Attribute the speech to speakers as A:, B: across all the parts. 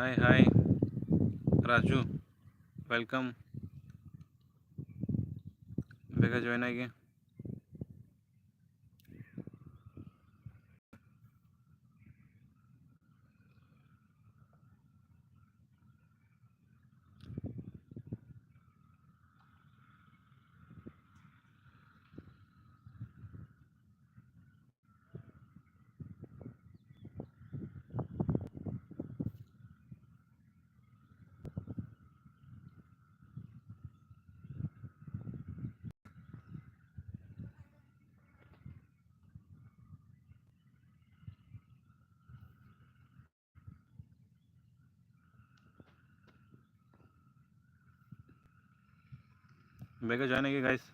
A: Hi hi Raju welcome ಬೇಗ join ಆಗಿ ಬೇಗ ಜಾಯ್ನ್ ಆಗಿ ಗಾಯ್ಸ್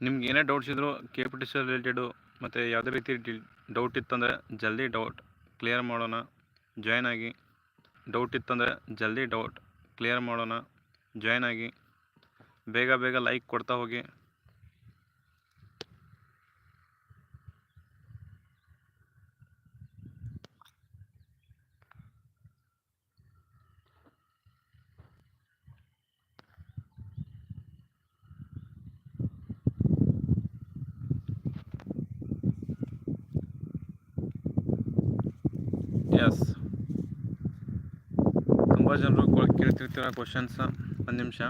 A: ನಿಮ್ಗೆ ಏನೇ ಡೌಟ್ಸ್ ಇದ್ರು K P T C related ಮತ್ತು ಯಾವುದೇ ರೀತಿ ಡೌಟ್ ಇತ್ತಂದರೆ ಜಲ್ದಿ ಡೌಟ್ ಕ್ಲಿಯರ್ ಮಾಡೋಣ. ಜಾಯ್ನ್ ಆಗಿ. ಡೌಟ್ ಇತ್ತಂದರೆ ಜಲ್ದಿ ಡೌಟ್ ಕ್ಲಿಯರ್ ಮಾಡೋಣ. ಜಾಯ್ನ್ ಆಗಿ. ಬೇಗ ಬೇಗ ಲೈಕ್ ಕೊಡ್ತಾ ಹೋಗಿ ಎಸ್ ತುಂಬ ಜನರು ಕೇಳ್ತಿರ್ತೀರ ಕ್ವಶನ್ಸ್ ಒಂದು ನಿಮಿಷ.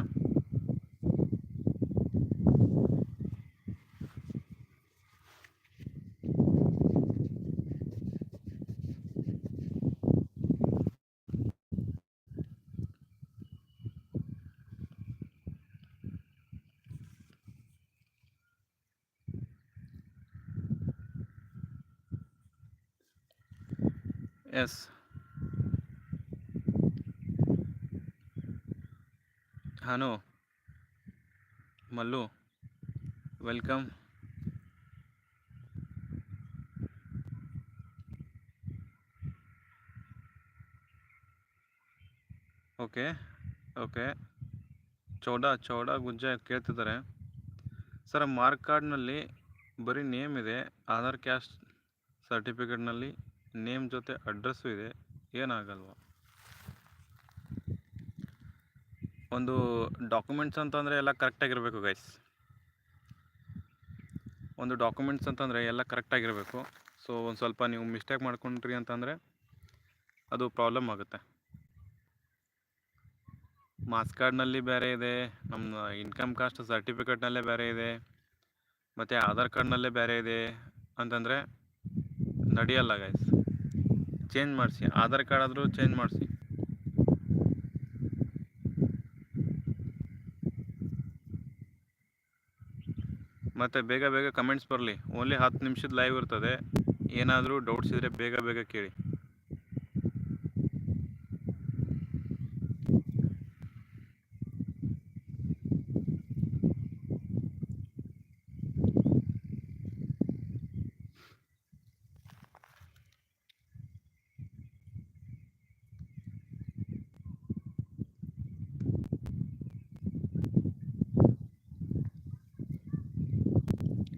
A: Yes Hanu Mallu, welcome. Okay okay. Chowda Chowda Gujja ಕೇಳ್ತಿದ್ದಾರೆ. ಸರ್, ಮಾರ್ಕ್ ಕಾರ್ಡ್ನಲ್ಲಿ ಬರೀ ನೇಮ್ ಇದೆ, ಆಧಾರ್ ಕ್ಯಾಸ್ಟ್ ಸರ್ಟಿಫಿಕೇಟ್ನಲ್ಲಿ ನೇಮ್ ಜೊತೆ ಅಡ್ರೆಸ್ಸು ಇದೆ, ಏನಾಗಲ್ವಾ? ಒಂದು ಡಾಕ್ಯುಮೆಂಟ್ಸ್ ಅಂತಂದರೆ ಎಲ್ಲ ಕರೆಕ್ಟಾಗಿರಬೇಕು ಗೈಸ್ ಒಂದು ಡಾಕ್ಯುಮೆಂಟ್ಸ್ ಅಂತಂದರೆ ಎಲ್ಲ ಕರೆಕ್ಟಾಗಿರಬೇಕು ಸೊ ಒಂದು ಸ್ವಲ್ಪ ನೀವು ಮಿಸ್ಟೇಕ್ ಮಾಡ್ಕೊಂಡ್ರಿ ಅಂತಂದರೆ ಅದು ಪ್ರಾಬ್ಲಮ್ ಆಗುತ್ತೆ. ಮಾಸ್ ಕಾರ್ಡ್ನಲ್ಲಿ ಬೇರೆ ಇದೆ ನಮ್ಮ ಇನ್ಕಮ್ ಕಾಸ್ಟ್ ಸರ್ಟಿಫಿಕೇಟ್ನಲ್ಲೇ ಬೇರೆ ಇದೆ, ಮತ್ತು ಆಧಾರ್ ಕಾರ್ಡ್ನಲ್ಲೇ ಬೇರೆ ಇದೆ ಅಂತಂದರೆ ನಡೆಯಲ್ಲ ಗೈಸ್ ಚೇಂಜ್ ಮಾಡಿಸಿ, ಆಧಾರ್ ಕಾರ್ಡ್ ಆದರೂ ಚೇಂಜ್ ಮಾಡಿಸಿ. ಮತ್ತು ಬೇಗ ಬೇಗ ಕಮೆಂಟ್ಸ್ ಬರಲಿ. ಓನ್ಲಿ ಹತ್ತು ನಿಮಿಷದ ಲೈವ್ ಇರ್ತದೆ. ಏನಾದರೂ ಡೌಟ್ಸ್ ಇದ್ದರೆ ಬೇಗ ಬೇಗ ಕೇಳಿ.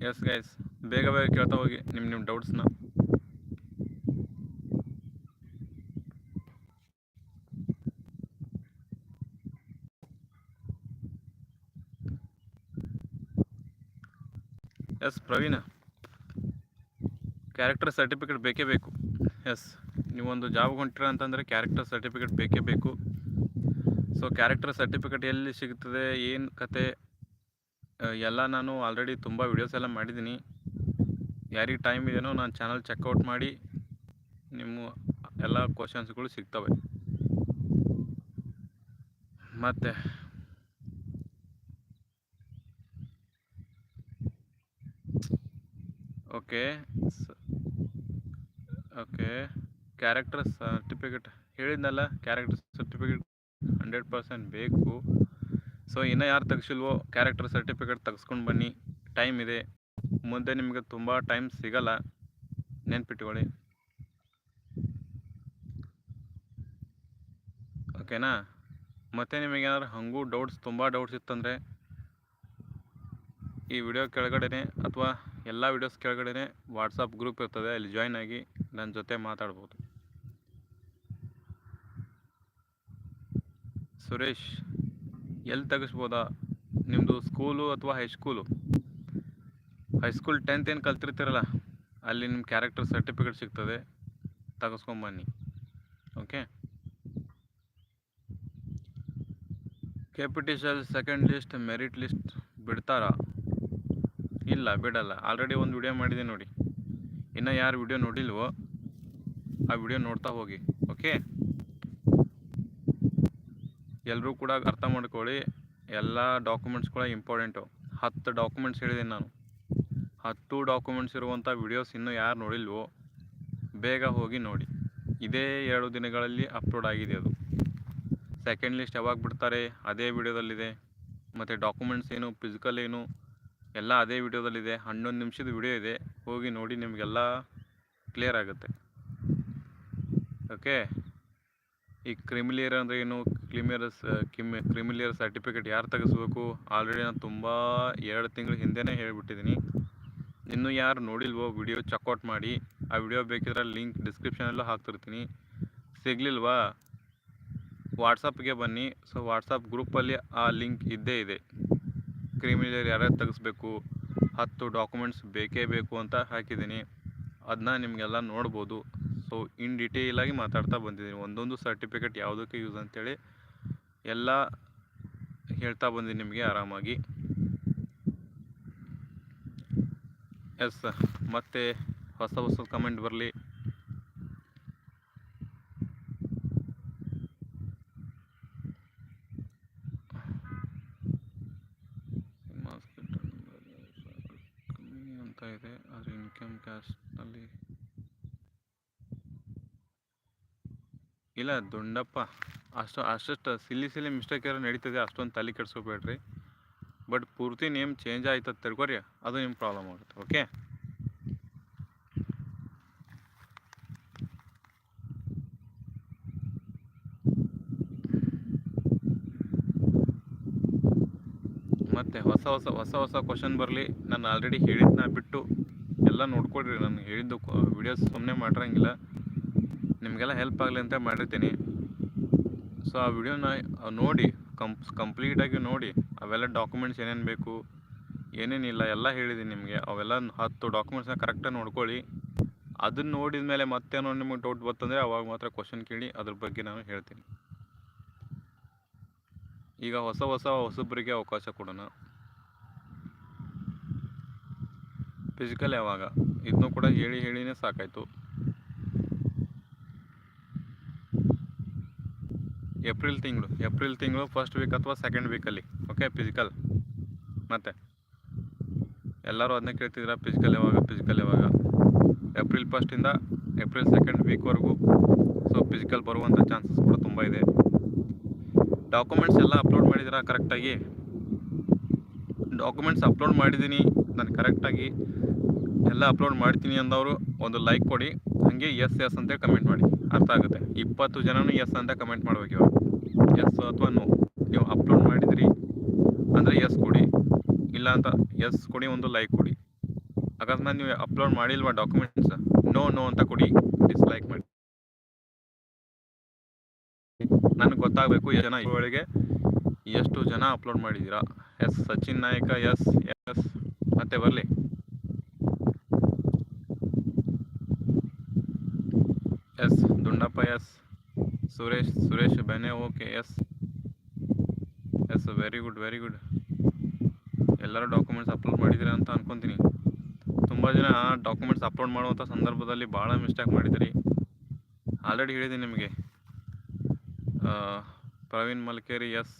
A: ಎಸ್ ಗೈಸ್ ಬೇಗ ಬೇಗ ಕೇಳ್ತಾ ಹೋಗಿ ನಿಮ್ಮ ನಿಮ್ಮ ಡೌಟ್ಸ್ನ ಎಸ್ ಪ್ರವೀಣ. ಕ್ಯಾರೆಕ್ಟರ್ ಸರ್ಟಿಫಿಕೇಟ್ ಬೇಕೇ ಬೇಕು. ಎಸ್ ನೀವೊಂದು ಜಾಬ್ ಹೊಂಟಿರ ಅಂತಂದರೆ ಕ್ಯಾರೆಕ್ಟರ್ ಸರ್ಟಿಫಿಕೇಟ್ ಬೇಕೇ ಬೇಕು. ಸೊ ಕ್ಯಾರೆಕ್ಟರ್ ಸರ್ಟಿಫಿಕೇಟ್ ಎಲ್ಲಿ ಸಿಗ್ತದೆ, ಏನು ಕತೆ ಎಲ್ಲ ನಾನು ಆಲ್ರೆಡಿ ತುಂಬ ವೀಡಿಯೋಸ್ ಎಲ್ಲ ಮಾಡಿದ್ದೀನಿ. ಯಾರಿಗೆ ಟೈಮ್ ಇದೆಯೋ ನಾನು ಚಾನಲ್ ಚೆಕ್ಔಟ್ ಮಾಡಿ ನಿಮ್ಮ ಎಲ್ಲ ಕ್ವಶನ್ಸ್ಗಳು ಸಿಗ್ತವೆ. ಮತ್ತು ಓಕೆ ಓಕೆ ಕ್ಯಾರೆಕ್ಟರ್ ಸರ್ಟಿಫಿಕೇಟ್ ಹೇಳಿದ್ನಲ್ಲ ಕ್ಯಾರೆಕ್ಟರ್ ಸರ್ಟಿಫಿಕೇಟ್ ಹಂಡ್ರೆಡ್ ಪರ್ಸೆಂಟ್ ಬೇಕು. ಸೊ ಇನ್ನೂ ಯಾರು ತೆಗ್ಸಿಲ್ವೋ ಕ್ಯಾರೆಕ್ಟರ್ ಸರ್ಟಿಫಿಕೇಟ್ ತೆಗೆಸ್ಕೊಂಡು ಬನ್ನಿ. ಟೈಮ್ ಇದೆ. ಮುಂದೆ ನಿಮಗೆ ತುಂಬ ಟೈಮ್ ಸಿಗಲ್ಲ. ನೆನ್ಪಿಟ್ಕೊಳ್ಳಿ. ಓಕೆನಾ ಮತ್ತು ನಿಮಗೆ ಏನಾದ್ರು ಹಾಗೂ ಡೌಟ್ಸ್ ತುಂಬ ಡೌಟ್ಸ್ ಇತ್ತಂದರೆ ಈ ವಿಡಿಯೋ ಕೆಳಗಡೆ ಅಥವಾ ಎಲ್ಲ ವಿಡಿಯೋಸ್ ಕೆಳಗಡೆ ವಾಟ್ಸಪ್ ಗ್ರೂಪ್ ಇರ್ತದೆ. ಅಲ್ಲಿ ಜಾಯ್ನ್ ಆಗಿ ನನ್ನ ಜೊತೆ ಮಾತಾಡ್ಬೋದು. ಸುರೇಶ್. ಎಲ್ಲಿ ತೆಗಿಸ್ಬೋದಾ? ನಿಮ್ಮದು ಸ್ಕೂಲು ಅಥವಾ ಹೈಸ್ಕೂಲು ಹೈಸ್ಕೂಲ್ ಟೆಂತ್ ಏನು ಕಲ್ತಿರ್ತೀರಲ್ಲ, ಅಲ್ಲಿ ನಿಮ್ಮ ಕ್ಯಾರೆಕ್ಟರ್ ಸರ್ಟಿಫಿಕೇಟ್ ಸಿಗ್ತದೆ. ತೆಗೆಸ್ಕೊಂಬನ್ನಿ. Okay KPTCL second list merit list ಬಿಡ್ತಾರಾ? ಇಲ್ಲ, ಬಿಡಲ್ಲ. ಆಲ್ರೆಡಿ ಒಂದು ವಿಡಿಯೋ ಮಾಡಿದೆ ನೋಡಿ. ಇನ್ನೂ ಯಾರು ವಿಡಿಯೋ ನೋಡಿಲ್ವೋ, ಆ ವಿಡಿಯೋ ನೋಡ್ತಾ ಹೋಗಿ. ಓಕೆ ಎಲ್ಲರೂ ಕೂಡ ಅರ್ಥ ಮಾಡ್ಕೊಳ್ಳಿ, ಎಲ್ಲ ಡಾಕ್ಯುಮೆಂಟ್ಸ್ ಕೂಡ ಇಂಪಾರ್ಟೆಂಟು ಹತ್ತು ಡಾಕ್ಯುಮೆಂಟ್ಸ್ ಹೇಳಿದ್ದೀನಿ ನಾನು. ಹತ್ತು ಡಾಕ್ಯುಮೆಂಟ್ಸ್ ಇರುವಂಥ ವಿಡಿಯೋಸ್ ಇನ್ನೂ ಯಾರು ನೋಡಿಲ್ವೋ, ಬೇಗ ಹೋಗಿ ನೋಡಿ. ಇದೇ ಎರಡು ದಿನಗಳಲ್ಲಿ ಅಪ್ಲೋಡ್ ಆಗಿದೆ ಅದು. ಸೆಕೆಂಡ್ ಲಿಸ್ಟ್ ಯಾವಾಗ ಬಿಡ್ತಾರೆ, ಅದೇ ವಿಡಿಯೋದಲ್ಲಿದೆ ಮತ್ತು ಡಾಕ್ಯುಮೆಂಟ್ಸ್ ಏನು ಫಿಸಿಕಲ್ ಏನು, ಎಲ್ಲ ಅದೇ ವಿಡಿಯೋದಲ್ಲಿದೆ ಹನ್ನೊಂದು ನಿಮಿಷದ ವಿಡಿಯೋ ಇದೆ. ಹೋಗಿ ನೋಡಿ, ನಿಮಗೆಲ್ಲ ಕ್ಲಿಯರ್ ಆಗುತ್ತೆ. ಓಕೆ ಈ ಕ್ರಿಮಿಲಿಯರ್ ಅಂದರೆ ಏನು? ಕ್ರಿಮಿಯರ್ಸ್ ಕಿಮಿ ಕ್ರಿಮಿಲಿಯರ್ ಸರ್ಟಿಫಿಕೇಟ್ ಯಾರು ತೆಗೆಸ್ಬೇಕು? ಆಲ್ರೆಡಿ ನಾನು ತುಂಬ ಎರಡು ತಿಂಗಳ ಹಿಂದೆನೇ ಹೇಳಿಬಿಟ್ಟಿದ್ದೀನಿ ಇನ್ನೂ ಯಾರು ನೋಡಿಲ್ವೋ ವಿಡಿಯೋ ಚೆಕ್ಔಟ್ ಮಾಡಿ, ಆ ವಿಡಿಯೋ ಬೇಕಿದ್ರೆ ಲಿಂಕ್ ಡಿಸ್ಕ್ರಿಪ್ಷನಲ್ಲೂ ಹಾಕ್ತಿರ್ತೀನಿ. ಸಿಗಲಿಲ್ವಾ? ವಾಟ್ಸಪ್ಗೆ ಬನ್ನಿ. ಸೊ ವಾಟ್ಸಪ್ ಗ್ರೂಪಲ್ಲಿ ಆ ಲಿಂಕ್ ಇದ್ದೇ ಇದೆ. ಕ್ರಿಮಿಲಿಯರ್ ಯಾರ್ಯಾರು ತೆಗೆಸ್ಬೇಕು? ಹತ್ತು ಡಾಕ್ಯುಮೆಂಟ್ಸ್ ಬೇಕೇ ಬೇಕು ಅಂತ ಹಾಕಿದ್ದೀನಿ ಅದನ್ನ ನಿಮಗೆಲ್ಲ ನೋಡ್ಬೋದು. ಸೊ ಇನ್ ಡೀಟೇಲಾಗಿ ಮಾತಾಡ್ತಾ ಬಂದಿದ್ದೀನಿ ಒಂದೊಂದು ಸರ್ಟಿಫಿಕೇಟ್ ಯಾವುದಕ್ಕೆ ಯೂಸ್ ಅಂತೇಳಿ. ಎಲ್ಲ ಹೇಳ್ತಾ ಬಂದಿದ್ದೀನಿ ನಿಮಗೆ ಆರಾಮಾಗಿ. ಎಸ್ ಮತ್ತೆ ಹೊಸ ಹೊಸ ಕಮೆಂಟ್ ಬರಲಿ ಕಮ್ಮಿ ಅಂತ ಇದೆ ಆದರೆ ಇನ್ಕಮ್ ಕ್ಯಾಸ್ಟ್ನಲ್ಲಿ ಇಲ್ಲ ದೊಂಡಪ್ಪ ಅಷ್ಟು ಅಷ್ಟು ಸಿಲ್ಲಿ ಸಿಲ್ಲಿ ಮಿಸ್ಟೇಕ್ ಏನೋ ನಡೀತದೆ, ಅಷ್ಟೊಂದು ತಲೆ ಕೆಡ್ಸ್ಕೊಬೇಡ್ರಿ. ಬಟ್ ಪೂರ್ತಿ ನೇಮ್ ಚೇಂಜ್ ಆಯ್ತದ ತಿಳ್ಕೊರಿ, ಅದು ನಿಮ್ಮ ಪ್ರಾಬ್ಲಮ್ ಆಗುತ್ತೆ ಓಕೆ ಮತ್ತೆ ಹೊಸ ಹೊಸ ಹೊಸ ಹೊಸ ಕ್ವಶನ್ ಬರಲಿ, ನಾನು ಆಲ್ರೆಡಿ ಹೇಳಿದ್ದನ್ನ ಬಿಟ್ಟು ಎಲ್ಲ ನೋಡ್ಕೊಳ್ರಿ, ನಾನು ಹೇಳಿದ್ದು ವಿಡಿಯೋಸ್ ಸುಮ್ಮನೆ ಮಾಡಿರಂಗಿಲ್ಲ. ನಿಮಗೆಲ್ಲ ಹೆಲ್ಪ್ ಆಗಲಿ ಅಂತ ಮಾಡಿರ್ತೀನಿ. ಸೊ ಆ ವಿಡಿಯೋನ ನೋಡಿ ಕಂಪ್ ಕಂಪ್ಲೀಟಾಗಿ ನೋಡಿ, ಅವೆಲ್ಲ ಡಾಕ್ಯುಮೆಂಟ್ಸ್ ಏನೇನು ಬೇಕು ಏನೇನಿಲ್ಲ ಎಲ್ಲ ಹೇಳಿದ್ದೀನಿ ನಿಮಗೆ. ಅವೆಲ್ಲ ಹತ್ತು ಡಾಕ್ಯುಮೆಂಟ್ಸ್ನ ಕರೆಕ್ಟಾಗಿ ನೋಡ್ಕೊಳ್ಳಿ. ಅದನ್ನ ನೋಡಿದ ಮೇಲೆ ಮತ್ತೇನೋ ನಿಮಗೆ ಡೌಟ್ ಬರ್ತಂದರೆ ಅವಾಗ ಮಾತ್ರ ಕ್ವಶನ್ ಕೇಳಿ, ಅದ್ರ ಬಗ್ಗೆ ನಾನು ಹೇಳ್ತೀನಿ. ಈಗ ಹೊಸ ಹೊಸ ಹೊಸಬರಿಗೆ ಅವಕಾಶ ಕೊಡೋಣ. ಫಿಸಿಕಲ್ ಯಾವಾಗ? ಇದನ್ನು ಕೂಡ ಹೇಳಿ ಹೇಳಿನೇ ಸಾಕಾಯಿತು. ಏಪ್ರಿಲ್ ತಿಂಗಳು. ಏಪ್ರಿಲ್ ತಿಂಗಳು ಫಸ್ಟ್ ವೀಕ್ ಅಥವಾ ಸೆಕೆಂಡ್ ವೀಕಲ್ಲಿ ಓಕೆ ಫಿಸಿಕಲ್ ಮತ್ತೆ? ಎಲ್ಲರೂ ಅದನ್ನೇ ಕೇಳ್ತಿದ್ದೀರಾ? ಫಿಸಿಕಲ್ ಯಾವಾಗ? ಫಿಸಿಕಲ್ ಯಾವಾಗ? ಏಪ್ರಿಲ್ ಫಸ್ಟಿಂದ ಏಪ್ರಿಲ್ ಸೆಕೆಂಡ್ ವೀಕ್ವರೆಗೂ ಸೊ ಫಿಸಿಕಲ್ ಬರುವಂಥ ಚಾನ್ಸಸ್ ಕೂಡ ತುಂಬ ಇದೆ. ಡಾಕ್ಯುಮೆಂಟ್ಸ್ ಎಲ್ಲ ಅಪ್ಲೋಡ್ ಮಾಡಿದ್ದೀರಾ ಕರೆಕ್ಟಾಗಿ ಡಾಕ್ಯುಮೆಂಟ್ಸ್ ಅಪ್ಲೋಡ್ ಮಾಡಿದ್ದೀನಿ. ನಾನು ಕರೆಕ್ಟಾಗಿ ಎಲ್ಲ ಅಪ್ಲೋಡ್ ಮಾಡ್ತೀನಿ ಅಂದವರು ಒಂದು ಲೈಕ್ ಕೊಡಿ. ಹಾಗೆ ಎಸ್ ಎಸ್ ಅಂತೇಳಿ ಕಮೆಂಟ್ ಮಾಡಿ. ಅರ್ಥ ಆಗುತ್ತೆ. ಇಪ್ಪತ್ತು ಜನನು ಎಸ್ ಅಂತ ಕಮೆಂಟ್ ಮಾಡ್ಬೇಕು ಇವಾಗ. ಎಸ್ ಅಥವಾ ನೋ ನೀವು ಅಪ್ಲೋಡ್ ಮಾಡಿದ್ರಿ ಅಂದರೆ ಎಸ್ ಕೊಡಿ. ಇಲ್ಲ ಅಂತ ಎಸ್ ಕೊಡಿ ಒಂದು ಲೈಕ್ ಕೊಡಿ. ಅಕಸ್ಮಾತ್ ನೀವು ಅಪ್ಲೋಡ್ ಮಾಡಿಲ್ವಾ ಡಾಕ್ಯುಮೆಂಟ್ಸ್ ನೋ ನೋ ಅಂತ ಕೊಡಿ. ಡಿಸ್ಲೈಕ್ ಮಾಡಿ. ನನಗೆ ಗೊತ್ತಾಗಬೇಕು ಎಷ್ಟು ಜನ ಒಳಗೆ ಎಷ್ಟು ಜನ ಅಪ್ಲೋಡ್ ಮಾಡಿದ್ದೀರಾ ಎಸ್ ಸಚಿನ್ ನಾಯಕ ಎಸ್ ಎಸ್ ಮತ್ತೆ ಬರಲಿ. Yes Dundappa yes, Suresh Suresh ಬೆನೆ okay yes. Yes very good very good ಎಲ್ಲರೂ ಡಾಕ್ಯುಮೆಂಟ್ಸ್ ಅಪ್ಲೋಡ್ ಮಾಡಿದ್ದೀರಾ ಅಂತ ಅನ್ಕೊತೀನಿ. ತುಂಬ ಜನ ಡಾಕ್ಯುಮೆಂಟ್ಸ್ ಅಪ್ಲೋಡ್ ಮಾಡುವಂಥ ಸಂದರ್ಭದಲ್ಲಿ ಭಾಳ ಮಿಸ್ಟೇಕ್ ಮಾಡಿದ್ದೀರಿ. ಆಲ್ರೆಡಿ ಹೇಳಿದ್ದೀನಿ ನಿಮಗೆ. ಪ್ರವೀಣ್ ಮಲ್ಕೇರಿ ಎಸ್.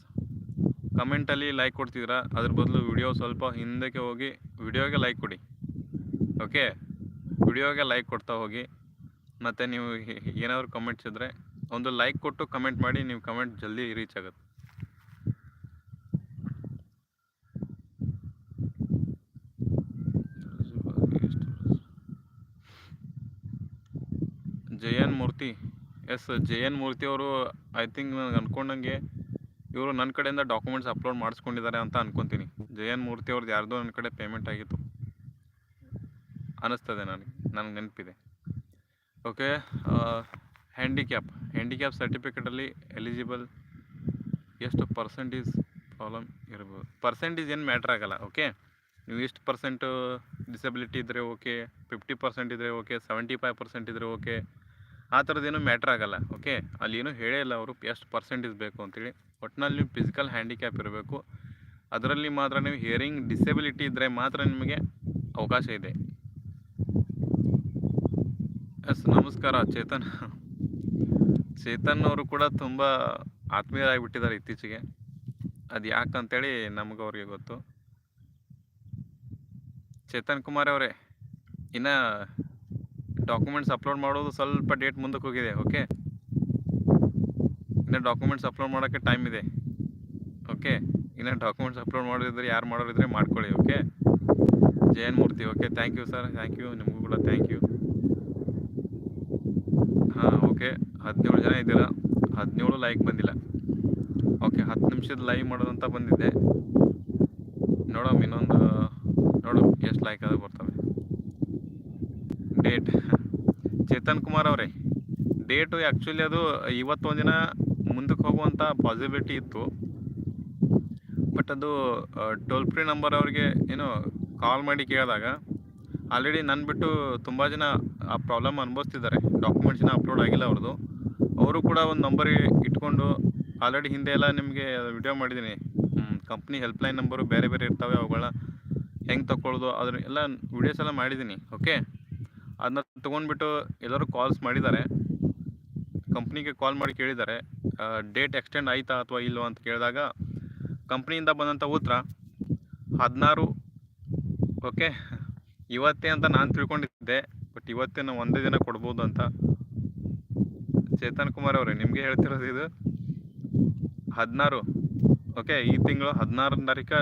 A: ಕಮೆಂಟಲ್ಲಿ ಲೈಕ್ ಕೊಡ್ತಿದ್ದೀರಾ? ಅದ್ರ ಬದಲು ವಿಡಿಯೋ ಸ್ವಲ್ಪ ಹಿಂದಕ್ಕೆ ಹೋಗಿ ವಿಡಿಯೋಗೆ ಲೈಕ್ ಕೊಡಿ. ಓಕೆ ವಿಡಿಯೋಗೆ ಲೈಕ್ ಕೊಡ್ತಾ ಹೋಗಿ. ಮತ್ತು ನೀವು ಏನಾದರೂ ಕಮೆಂಟ್ಸ್ ಇದ್ದರೆ ಒಂದು ಲೈಕ್ ಕೊಟ್ಟು ಕಮೆಂಟ್ ಮಾಡಿ ನೀವು ಕಮೆಂಟ್ ಜಲ್ದಿ ರೀಚ್ ಆಗುತ್ತೆ. ಜಯನ್ ಮೂರ್ತಿ, ಎಸ್ ಜಯನ್ ಮೂರ್ತಿ ಅವರು ಐ ಥಿಂಕ್ ನನಗೆ ಅಂದ್ಕೊಂಡಂಗೆ ಇವರು ನನ್ನ ಕಡೆಯಿಂದ ಡಾಕ್ಯುಮೆಂಟ್ಸ್ ಅಪ್ಲೋಡ್ ಮಾಡಿಸ್ಕೊಂಡಿದ್ದಾರೆ ಅಂತ ಅನ್ಕೊತೀನಿ. ಜಯನ್ ಮೂರ್ತಿ ಅವ್ರದ್ದು ಯಾರ್ದೋ ನನ್ನ ಕಡೆ ಪೇಮೆಂಟ್ ಆಗಿತ್ತು. ಅನ್ನಿಸ್ತದೆ ನನಗೆ ನನಗೆ ನೆನಪಿದೆ. ಓಕೆ ಹ್ಯಾಂಡಿಕ್ಯಾಪ್ ಹ್ಯಾಂಡಿಕ್ಯಾಪ್ ಸರ್ಟಿಫಿಕೇಟಲ್ಲಿ ಎಲಿಜಿಬಲ್ ಎಷ್ಟು ಪರ್ಸೆಂಟೇಜ್ ಪ್ರಾಬ್ಲಮ್ ಇರ್ಬೋದು. ಪರ್ಸೆಂಟೇಜ್ ಏನು ಮ್ಯಾಟ್ರ್ ಆಗಲ್ಲ ಓಕೆ ನೀವು ಎಷ್ಟು ಪರ್ಸೆಂಟು ಡಿಸಬಿಲಿಟಿ ಇದ್ದರೆ ಓಕೆ ಫಿಫ್ಟಿ ಪರ್ಸೆಂಟ್ ಇದ್ದರೆ ಓಕೆ ಸೆವೆಂಟಿ ಫೈವ್ ಪರ್ಸೆಂಟ್ ಇದ್ದರೆ ಓಕೆ ಆ ಥರದ್ದೇನು ಮ್ಯಾಟ್ರ್ ಆಗಲ್ಲ ಓಕೆ ಅಲ್ಲಿ ಏನೂ ಹೇಳೇ ಇಲ್ಲ ಅವರು ಎಷ್ಟು ಪರ್ಸೆಂಟೇಜ್ ಬೇಕು ಅಂತೇಳಿ. ಒಟ್ಟಿನಲ್ಲಿ ನೀವು ಫಿಸಿಕಲ್ ಹ್ಯಾಂಡಿಕ್ಯಾಪ್ ಇರಬೇಕು. ಅದರಲ್ಲಿ ಮಾತ್ರ ನೀವು ಹಿಯರಿಂಗ್ ಡಿಸೆಬಿಲಿಟಿ ಇದ್ದರೆ ಮಾತ್ರ ನಿಮಗೆ ಅವಕಾಶ ಇದೆ. ಎಸ್, ನಮಸ್ಕಾರ, ಚೇತನ್. ಚೇತನ್ ಅವರು ಕೂಡ ತುಂಬ ಆತ್ಮೀಯರಾಗಿಬಿಟ್ಟಿದ್ದಾರೆ ಇತ್ತೀಚೆಗೆ. ಅದು ಯಾಕಂತೇಳಿ ನಮ್ಗೆ ಅವ್ರಿಗೆ ಗೊತ್ತು. ಚೇತನ್ ಕುಮಾರ್ ಅವರೇ, ಇನ್ನು ಡಾಕ್ಯುಮೆಂಟ್ಸ್ ಅಪ್ಲೋಡ್ ಮಾಡೋದು ಸ್ವಲ್ಪ ಡೇಟ್ ಮುಂದಕ್ಕೆ ಹೋಗಿದೆ ಓಕೆ ಇನ್ನು ಡಾಕ್ಯುಮೆಂಟ್ಸ್ ಅಪ್ಲೋಡ್ ಮಾಡೋಕ್ಕೆ ಟೈಮ್ ಇದೆ ಓಕೆ ಇನ್ನು ಡಾಕ್ಯುಮೆಂಟ್ಸ್ ಅಪ್ಲೋಡ್ ಮಾಡೋದಿದ್ರೆ ಯಾರು ಮಾಡೋರಿದ್ರೆ ಮಾಡ್ಕೊಳ್ಳಿ okay Jayan Murthy okay thank you sir thank you ನಿಮಗೂ ಕೂಡ ಥ್ಯಾಂಕ್ ಯು ಓಕೆ, ಹದಿನೇಳು ಜನ ಇದ್ದೀರಾ? ಹದಿನೇಳು ಲೈಕ್ ಬಂದಿಲ್ಲ. ಓಕೆ, ಹತ್ತು ನಿಮಿಷದ ಲೈವ್ ಮಾಡೋದಂತ ಬಂದಿದ್ದೆ. ನೋಡೋಮ್, ಇನ್ನೊಂದು ನೋಡು ಎಷ್ಟು ಲೈಕ್ ಅದು ಬರ್ತವೆ. ಡೇಟ್ ಚೇತನ್ ಕುಮಾರ್ ಅವರೇ ಡೇಟು ಆ್ಯಕ್ಚುಲಿ ಅದು ಇವತ್ತೊಂದು ದಿನ ಮುಂದಕ್ಕೆ ಹೋಗುವಂಥ ಪಾಸಿಬಿಲಿಟಿ ಇತ್ತು. ಬಟ್ ಅದು ಟೋಲ್ ಫ್ರೀ ನಂಬರ್ ಅವ್ರಿಗೆ ಏನು ಕಾಲ್ ಮಾಡಿ ಕೇಳಿದಾಗ ಆಲ್ರೆಡಿ ನನ್ನ ಬಿಟ್ಟು ತುಂಬ ಜನ ಆ ಪ್ರಾಬ್ಲಮ್ ಅನುಭವಿಸ್ತಿದ್ದಾರೆ. ಡಾಕ್ಯುಮೆಂಟ್ಸ್ನ ಅಪ್ಲೋಡ್ ಆಗಿಲ್ಲ ಅವ್ರದ್ದು. ಅವರು ಕೂಡ ಒಂದು ನಂಬರ್ ಇಟ್ಕೊಂಡು ಆಲ್ರೆಡಿ ಹಿಂದೆ ಎಲ್ಲ ನಿಮಗೆ ವಿಡಿಯೋ ಮಾಡಿದ್ದೀನಿ ಕಂಪ್ನಿ ಹೆಲ್ಪ್ಲೈನ್ ನಂಬರು ಬೇರೆ ಬೇರೆ ಇರ್ತವೆ, ಅವುಗಳ ಹೆಂಗೆ ತಗೊಳ್ಳೋದು ಅದ್ರ ಎಲ್ಲ ವಿಡಿಯೋಸ್ ಎಲ್ಲ ಮಾಡಿದ್ದೀನಿ ಓಕೆ ಅದನ್ನ ತೊಗೊಂಡ್ಬಿಟ್ಟು ಎಲ್ಲರೂ ಕಾಲ್ಸ್ ಮಾಡಿದ್ದಾರೆ. ಕಂಪ್ನಿಗೆ ಕಾಲ್ ಮಾಡಿ ಕೇಳಿದ್ದಾರೆ. ಡೇಟ್ ಎಕ್ಸ್ಟೆಂಡ್ ಆಯಿತಾ ಅಥವಾ ಇಲ್ವೋ ಅಂತ ಕೇಳಿದಾಗ ಕಂಪ್ನಿಯಿಂದ ಬಂದಂಥ ಉತ್ತರ ಹದಿನಾರು ಓಕೆ ಇವತ್ತೇ ಅಂತ ನಾನು ತಿಳ್ಕೊಂಡಿದ್ದೆ. ಬಟ್ ಇವತ್ತಿನ ಒಂದೇ ದಿನ ಕೊಡ್ಬೋದು ಅಂತ ಚೇತನ್ ಕುಮಾರ್ ಅವರೇ, ನಿಮಗೆ ಹೇಳ್ತಿರೋದು ಇದು? ಹದಿನಾರು. ಓಕೆ ಈ ತಿಂಗಳು ಹದಿನಾರು ತಾರೀಕು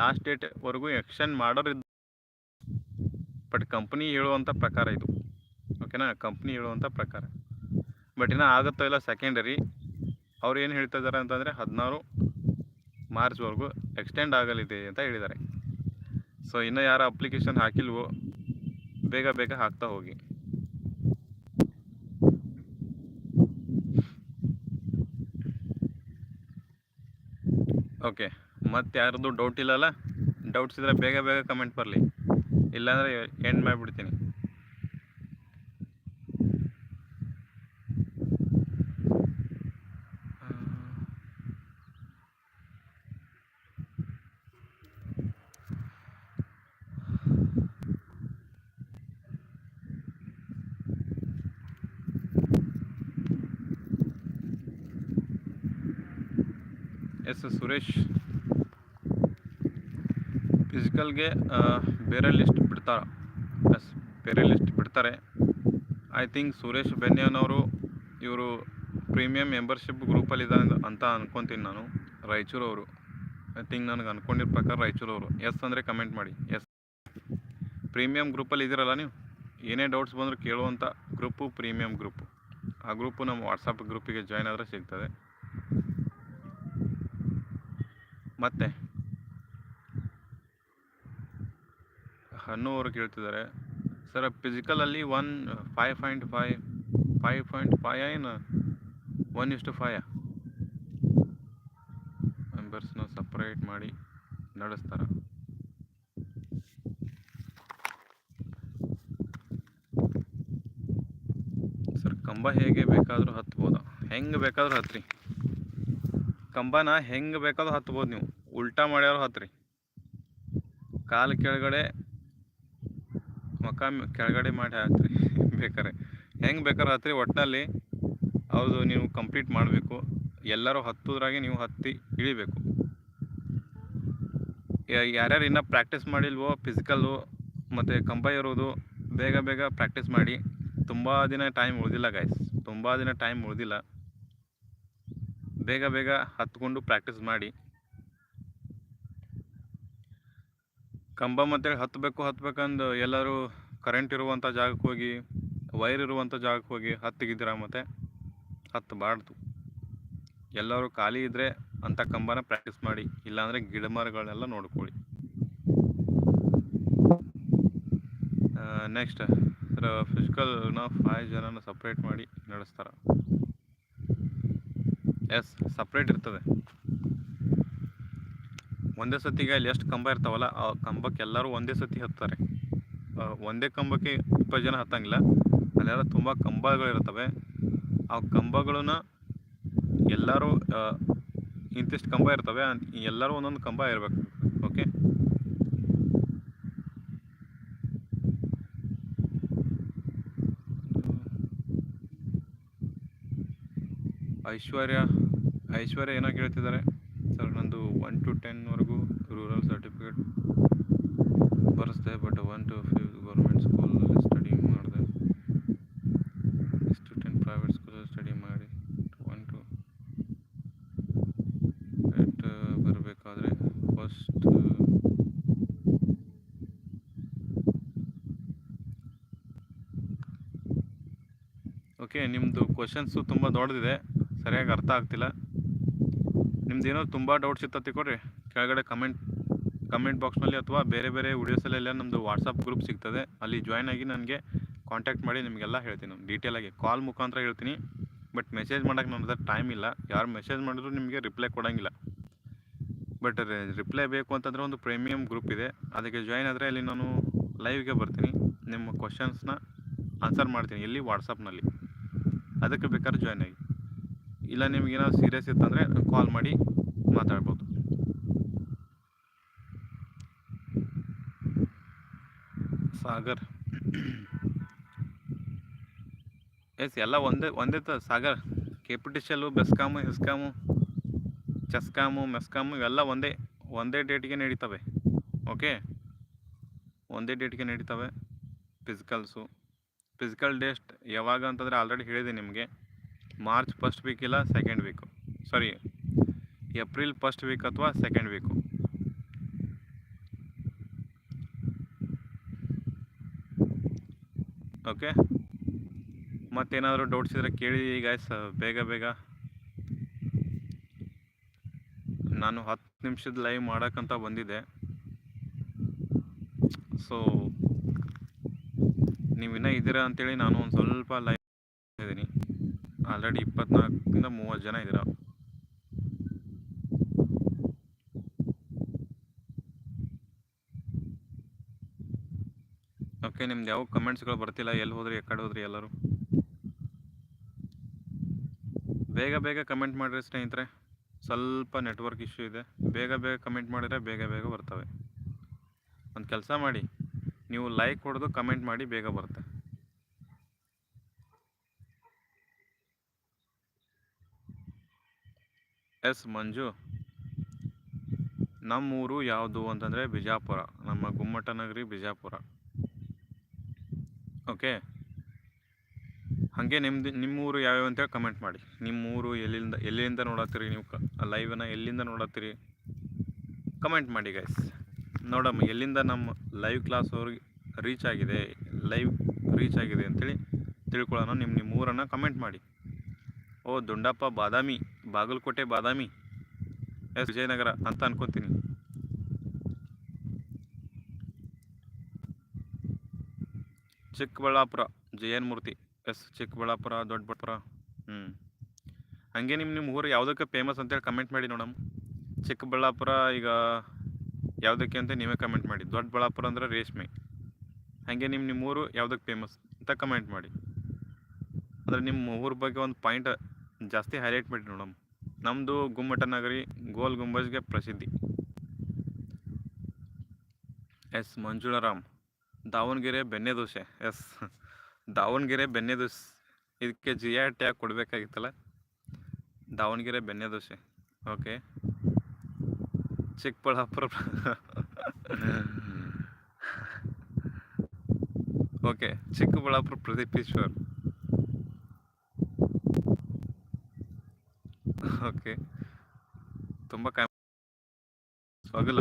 A: ಲಾಸ್ಟ್ ಡೇಟ್ವರೆಗೂ ಎಕ್ಸ್ಟೆಂಡ್ ಮಾಡೋರಿದ್ದ ಬಟ್ ಕಂಪ್ನಿ ಹೇಳುವಂಥ ಪ್ರಕಾರ ಇದು. ಓಕೆನಾ ಕಂಪ್ನಿ ಹೇಳುವಂಥ ಪ್ರಕಾರ. ಬಟ್ ಇನ್ನೂ ಆಗುತ್ತೋ ಇಲ್ಲ ಸೆಕೆಂಡರಿ ಅವ್ರು ಏನು ಹೇಳ್ತಾ ಇದ್ದಾರೆ ಅಂತಂದರೆ ಹದಿನಾರು ಮಾರ್ಚ್ವರೆಗೂ ಎಕ್ಸ್ಟೆಂಡ್ ಆಗಲಿದೆ ಅಂತ ಹೇಳಿದ್ದಾರೆ. ಸೊ ಇನ್ನೂ ಯಾರು ಅಪ್ಲಿಕೇಶನ್ ಹಾಕಿಲ್ವೋ ಬೇಗ ಬೇಗ ಹಾಕ್ತಾ ಹೋಗಿ. ಓಕೆ ಮತ್ತೆ ಯಾರದು ಡೌಟ್ ಇಲ್ಲಲ್ಲ ಡೌಟ್ಸ್ ಇದ್ರೆ ಬೇಗ ಬೇಗ ಕಮೆಂಟ್ ಬರಲಿ. ಇಲ್ಲಾಂದರೆ ಎಂಡ್ ಮಾಡಿಬಿಡ್ತೀನಿ. ಎಸ್ ಸುರೇಶ್. ಫಿಸಿಕಲ್ಗೆ ಬೇರೆ ಲಿಸ್ಟ್ ಬಿಡ್ತಾರ. ಎಸ್ ಬೇರೆ ಲಿಸ್ಟ್ ಬಿಡ್ತಾರೆ. ಐ ಥಿಂಕ್ ಸುರೇಶ್ ಬೆನ್ಯನವರು ಇವರು ಪ್ರೀಮಿಯಂ ಮೆಂಬರ್ಶಿಪ್ ಗ್ರೂಪಲ್ಲಿ ಇದ್ದಾರೆ ಅಂತ ಅನ್ಕೊತೀನಿ ನಾನು. ರಾಯಚೂರು ಅವರು ಐ ಥಿಂಕ್ ನನಗೆ ಅನ್ಕೊಂಡಿರ ಪ್ರಕಾರ ರಾಯಚೂರು ಅವರು ಎಸ್ ಅಂದರೆ ಕಮೆಂಟ್ ಮಾಡಿ. ಎಸ್ ಪ್ರೀಮಿಯಂ ಗ್ರೂಪಲ್ಲಿ ಇದ್ದೀರಲ್ಲ ನೀವು? ಏನೇ ಡೌಟ್ಸ್ ಬಂದರೂ ಕೇಳುವಂಥ ಗ್ರೂಪು ಪ್ರೀಮಿಯಂ ಗ್ರೂಪು ಆ ಗ್ರೂಪು ನಮ್ಮ ವಾಟ್ಸಪ್ ಗ್ರೂಪಿಗೆ ಜಾಯ್ನ್ ಆದರೆ ಸಿಗ್ತದೆ. ಮತ್ತೆ. ಹನ್ನೂರು ಕೇಳ್ತಿದ್ದಾರೆ. Sir ಫಿಸಿಕಲಲ್ಲಿ one five point five five point five ಏನು? ಒನ್ ಇಷ್ಟು ಫೈವ್ ಮೆಂಬರ್ಸ್ನ ಸಪ್ರೇಟ್ ಮಾಡಿ ನಡೆಸ್ತಾರ. ಸರ್, ಕಂಬ ಹೇಗೆ ಬೇಕಾದರೂ ಹತ್ಬೋದಾ? ಹೆಂಗೆ ಬೇಕಾದರೂ ಹತ್ರಿ. ಕಂಬನ ಹೆಂಗೆ ಬೇಕಾದ್ರೂ ಹತ್ಬೋದು ನೀವು. ಉಲ್ಟಾ ಮಾಡ್ಯಾರು ಹತ್ರಿ. ಕಾಲು ಕೆಳಗಡೆ ಮುಖ ಕೆಳಗಡೆ ಮಾಡಿ ಹಾಕ್ರಿ ಬೇಕಾರೆ. ಹೆಂಗೆ ಬೇಕಾದ್ರೆ ಹತ್ರಿ. ಒಟ್ಟಿನಲ್ಲಿ ಅವ್ರದ್ದು ನೀವು ಕಂಪ್ಲೀಟ್ ಮಾಡಬೇಕು. ಎಲ್ಲರೂ ಹತ್ತೋದ್ರಾಗೆ ನೀವು ಹತ್ತಿ ಇಳಿಬೇಕು. ಯಾರ್ಯಾರು ಇನ್ನೂ ಪ್ರಾಕ್ಟೀಸ್ ಮಾಡಿಲ್ವೋ ಫಿಸಿಕಲ್ಲು ಮತ್ತು ಕಂಬ ಇರೋದು ಬೇಗ ಬೇಗ ಪ್ರಾಕ್ಟೀಸ್ ಮಾಡಿ. ತುಂಬ ದಿನ ಟೈಮ್ ಉಳಿದಿಲ್ಲ ಗಾಯ್ಸ್ ತುಂಬ ದಿನ ಟೈಮ್ ಉಳಿದಿಲ್ಲ. ಬೇಗ ಬೇಗ ಹತ್ಕೊಂಡು ಪ್ರಾಕ್ಟೀಸ್ ಮಾಡಿ. ಕಂಬ ಮತ್ತೇಳಿ ಹತ್ತಬೇಕು ಹತ್ತಬೇಕಂದು ಎಲ್ಲರೂ ಕರೆಂಟ್ ಇರುವಂಥ ಜಾಗಕ್ಕೆ ಹೋಗಿ ವೈರ್ ಇರುವಂಥ ಜಾಗಕ್ಕೆ ಹೋಗಿ ಹತ್ತಿಗಿದ್ದೀರ ಮತ್ತು? ಹತ್ತಬಾರ್ದು. ಎಲ್ಲರೂ ಖಾಲಿ ಇದ್ದರೆ ಅಂಥ ಕಂಬನ ಪ್ರಾಕ್ಟೀಸ್ ಮಾಡಿ, ಇಲ್ಲಾಂದರೆ ಗಿಡ ಮರಗಳನ್ನೆಲ್ಲ ನೋಡ್ಕೊಳ್ಳಿ. ನೆಕ್ಸ್ಟ್ ನೆಕ್ಸ್ಟ್ ಫಿಸಿಕಲ್ನ ಫೈವ್ ಜನನ ಸಪ್ರೇಟ್ ಮಾಡಿ ನಡೆಸ್ತಾರೆ. ಎಸ್ ಸಪ್ರೇಟ್ ಇರ್ತದೆ. ಒಂದೇ ಸತಿಗೆ ಅಲ್ಲಿ ಎಷ್ಟು ಕಂಬ ಇರ್ತಾವಲ್ಲ, ಆ ಕಂಬಕ್ಕೆ ಎಲ್ಲರೂ ಒಂದೇ ಸತಿ ಹತ್ತಾರೆ. ಒಂದೇ ಕಂಬಕ್ಕೆ ಇಪ್ಪತ್ತು ಜನ ಹತ್ತಂಗಿಲ್ಲ, ಅಲ್ಲೆಲ್ಲ ತುಂಬ ಕಂಬಗಳಿರ್ತವೆ ಆ ಕಂಬಗಳನ್ನ ಎಲ್ಲರೂ ಇಂತಿಷ್ಟು ಕಂಬ ಇರ್ತವೆ ಎಲ್ಲರೂ ಒಂದೊಂದು ಕಂಬ ಇರಬೇಕು ಓಕೆ ಐಶ್ವರ್ಯ ಐಶ್ವರ್ಯ ಏನೋ ಕೇಳ್ತಿದ್ದಾರೆ. ಸರ್, ನಂದು ಒನ್ ಟು ಟೆನ್ವರೆಗೂ rural certificate ಬರೆಸ್ದೆ but one to fifth government ಸ್ಕೂಲಲ್ಲಿ ಸ್ಟಡಿ ಮಾಡಿದೆ. ಟು ಟೆನ್ ಪ್ರೈವೇಟ್ ಸ್ಕೂಲಲ್ಲಿ ಸ್ಟಡಿ ಮಾಡಿ ಒನ್ ಟು ಏಟ್ ಬರಬೇಕಾದ್ರೆ ಫಸ್ಟ್ ಓಕೆ ನಿಮ್ಮದು ಕ್ವಶನ್ಸು ತುಂಬ ದೊಡ್ಡದಿದೆ. ಸರಿಯಾಗಿ ಅರ್ಥ ಆಗ್ತಿಲ್ಲ. ನಿಮ್ದು ಏನೋ ತುಂಬ ಡೌಟ್ಸ್ ಇತ್ತು ತಿಳ್ಕೊಡ್ರಿ ಕೆಳಗಡೆ ಕಮೆಂಟ್ ಕಮೆಂಟ್ ಬಾಕ್ಸ್ನಲ್ಲಿ ಅಥವಾ ಬೇರೆ ಬೇರೆ ವಿಡಿಯೋಸಲ್ಲೆಲ್ಲ ನಮ್ಮದು ವಾಟ್ಸಪ್ ಗ್ರೂಪ್ ಸಿಗ್ತದೆ. ಅಲ್ಲಿ ಜಾಯ್ನ್ ಆಗಿ ನನಗೆ ಕಾಂಟ್ಯಾಕ್ಟ್ ಮಾಡಿ ನಿಮಗೆಲ್ಲ ಹೇಳ್ತೀನಿ ಡೀಟೇಲಾಗಿ ಕಾಲ್ ಮುಖಾಂತರ ಹೇಳ್ತೀನಿ. ಬಟ್ ಮೆಸೇಜ್ ಮಾಡೋಕ್ಕೆ ನನ್ನ ಹತ್ರ ಟೈಮ್ ಇಲ್ಲ. ಯಾರು ಮೆಸೇಜ್ ಮಾಡಿದ್ರು ನಿಮಗೆ ರಿಪ್ಲೈ ಕೊಡೋಂಗಿಲ್ಲ. ಬಟ್ ರಿಪ್ಲೈ ಬೇಕು ಅಂತಂದರೆ ಒಂದು ಪ್ರೀಮಿಯಮ್ ಗ್ರೂಪ್ ಇದೆ. ಅದಕ್ಕೆ ಜಾಯ್ನ್ ಆದರೆ ಅಲ್ಲಿ ನಾನು ಲೈವ್ಗೆ ಬರ್ತೀನಿ. ನಿಮ್ಮ ಕ್ವಶನ್ಸ್ನ ಆನ್ಸರ್ ಮಾಡ್ತೀನಿ. ಇಲ್ಲಿ ವಾಟ್ಸಪ್ನಲ್ಲಿ ಅದಕ್ಕೆ ಬೇಕಾದ್ರೆ ಜಾಯ್ನ್ ಆಗಿ. ಇಲ್ಲ ನಿಮ್ಗೇನಾದ್ರು ಸೀರಿಯಸ್ ಇತ್ತಂದರೆ ಕಾಲ್ ಮಾಡಿ ಮಾತಾಡ್ಬೋದು. ಸಾಗರ್. ಎಸ್ ಎಲ್ಲ ಒಂದೇ ಒಂದೇ ತ Sagar. K P T C L BESCOM HESCOM CHESCOM MESCOM ಇವೆಲ್ಲ ಒಂದೇ ಒಂದೇ ಡೇಟ್ಗೆ ನಡೀತವೆ. ಓಕೆ ಒಂದೇ ಡೇಟ್ಗೆ ನಡೀತವೆ. ಫಿಸಿಕಲ್ಸು ಫಿಸಿಕಲ್ ಡೇಸ್ಟ್ ಯಾವಾಗ ಅಂತಂದರೆ ಆಲ್ರೆಡಿ ಹೇಳಿದೆ ನಿಮಗೆ. ಮಾರ್ಚ್ ಫಸ್ಟ್ ವೀಕ್ ಇಲ್ಲ second week sorry April first week ಅಥವಾ ಸೆಕೆಂಡ್ ವೀಕು ಓಕೆ ಮತ್ತೇನಾದರೂ ಡೌಟ್ಸ್ ಇದ್ದರೆ ಕೇಳಿ ಗಾಯ್ಸ್ ಬೇಗ ಬೇಗ. ನಾನು ಹತ್ತು ನಿಮಿಷದ ಲೈವ್ ಮಾಡೋಕ್ಕಂತ ಬಂದಿದ್ದೆ. ಸೊ ನೀವಿನ್ನೂ ಇದ್ದೀರಾ ಅಂತೇಳಿ ನಾನು ಒಂದು ಸ್ವಲ್ಪ ಲೈವ್ ಆಲ್ರೆಡಿ ಇಪ್ಪತ್ನಾಲ್ಕರಿಂದ ಮೂವತ್ತು ಜನ ಇದ್ದೀರ? ಓಕೆ ನಿಮ್ದು ಯಾವ ಕಮೆಂಟ್ಸ್ಗಳು ಬರ್ತಿಲ್ಲ? ಎಲ್ಲಿ ಹೋದ್ರಿ ಎಕ್ಕಡೆ ಹೋದ್ರಿ ಎಲ್ಲರೂ? ಬೇಗ ಬೇಗ ಕಮೆಂಟ್ ಮಾಡಿರಿ ಸ್ನೇಹಿತರೆ. ಸ್ವಲ್ಪ ನೆಟ್ವರ್ಕ್ ಇಶ್ಯೂ ಇದೆ. ಬೇಗ ಬೇಗ ಕಮೆಂಟ್ ಮಾಡಿದರೆ ಬೇಗ ಬೇಗ ಬರ್ತವೆ. ಒಂದು ಕೆಲಸ ಮಾಡಿ. ನೀವು ಲೈಕ್ ಹೊಡೆದು ಕಮೆಂಟ್ ಮಾಡಿ ಬೇಗ ಬರುತ್ತೆ. ಎಸ್ ಮಂಜು. ನಮ್ಮೂರು ಯಾವುದು ಅಂತಂದರೆ ಬಿಜಾಪುರ. ನಮ್ಮ ಗುಮ್ಮಟ ನಗರಿ ಬಿಜಾಪುರ. ಓಕೆ? ಹಾಗೆ ನಿಮ್ಮದು ನಿಮ್ಮೂರು ಯಾವ್ಯಾವ ಅಂತೇಳಿ ಕಮೆಂಟ್ ಮಾಡಿ. ನಿಮ್ಮೂರು ಎಲ್ಲಿಂದ ಎಲ್ಲಿಂದ ನೋಡತ್ತೀರಿ ನೀವು ಕ, ಲೈವನ್ನ ಎಲ್ಲಿಂದ ನೋಡತ್ತೀರಿ? ಕಮೆಂಟ್ ಮಾಡಿ ಗೈಸ್ ನೋಡಮ್ಮ, ಎಲ್ಲಿಂದ ನಮ್ಮ ಲೈವ್ ಕ್ಲಾಸ್ ಅವ್ರಿಗೆ ರೀಚ್ ಆಗಿದೆ ಲೈವ್ ರೀಚ್ ಆಗಿದೆ ಅಂತೇಳಿ ತಿಳ್ಕೊಳ್ಳೋಣ. ನಿಮ್ಮ ನಿಮ್ಮ ಊರನ್ನು ಕಮೆಂಟ್ ಮಾಡಿ. ಓ ದುಂಡಪ್ಪ ಬಾದಾಮಿ, ಬಾಗಲಕೋಟೆ, ಬಾದಾಮಿ. ಎಸ್ ವಿಜಯನಗರ ಅಂತ ಅನ್ಕೋತೀನಿ. ಚಿಕ್ಕಬಳ್ಳಾಪುರ ಜಯನ್ ಮೂರ್ತಿ ಎಸ್, ಚಿಕ್ಕಬಳ್ಳಾಪುರ, ದೊಡ್ಡಬಳ್ಳಾಪುರ. ಹ್ಞೂ ಹಾಗೆ ನಿಮ್ಮ ನಿಮ್ಮ ಊರು ಯಾವುದಕ್ಕೆ ಫೇಮಸ್ ಅಂತೇಳಿ ಕಮೆಂಟ್ ಮಾಡಿ ನೋಡಮ್ ಚಿಕ್ಕಬಳ್ಳಾಪುರ ಈಗ ಯಾವುದಕ್ಕೆ ಅಂತ ನೀವೇ ಕಮೆಂಟ್ ಮಾಡಿ. ದೊಡ್ಡಬಳ್ಳಾಪುರ ಅಂದರೆ ರೇಷ್ಮೆ. ಹಾಗೆ ನಿಮ್ಮ ನಿಮ್ಮ ಊರು ಯಾವುದಕ್ಕೆ ಫೇಮಸ್ ಅಂತ ಕಮೆಂಟ್ ಮಾಡಿ. ಅಂದರೆ ನಿಮ್ಮ ಊರ ಬಗ್ಗೆ ಒಂದು ಪಾಯಿಂಟ್ ಜಾಸ್ತಿ ಹೈಲೈಟ್ ಮಾಡಿ ನೋಡಮ್ ನಮ್ಮದು ಗುಮ್ಮಟ ನಗರಿ ಗೋಲ್ ಗುಂಬಜ್ಗೆ ಪ್ರಸಿದ್ಧಿ. ಎಸ್ ಮಂಜುಳಾರಾಮ್ ದಾವಣಗೆರೆ ಬೆಣ್ಣೆ ದೋಸೆ. ಎಸ್ ದಾವಣಗೆರೆ ಬೆಣ್ಣೆ ದೋಸೆ. ಇದಕ್ಕೆ G R tag ಕೊಡಬೇಕಾಗಿತ್ತಲ್ಲ? Davanagere benne dosa. Okay. Chikkaballapura. Okay Chikkaballapura Pradeep Eshwar. Okay. ತುಂಬ ಕಾಯ್ ಸ್ವಾಗಲ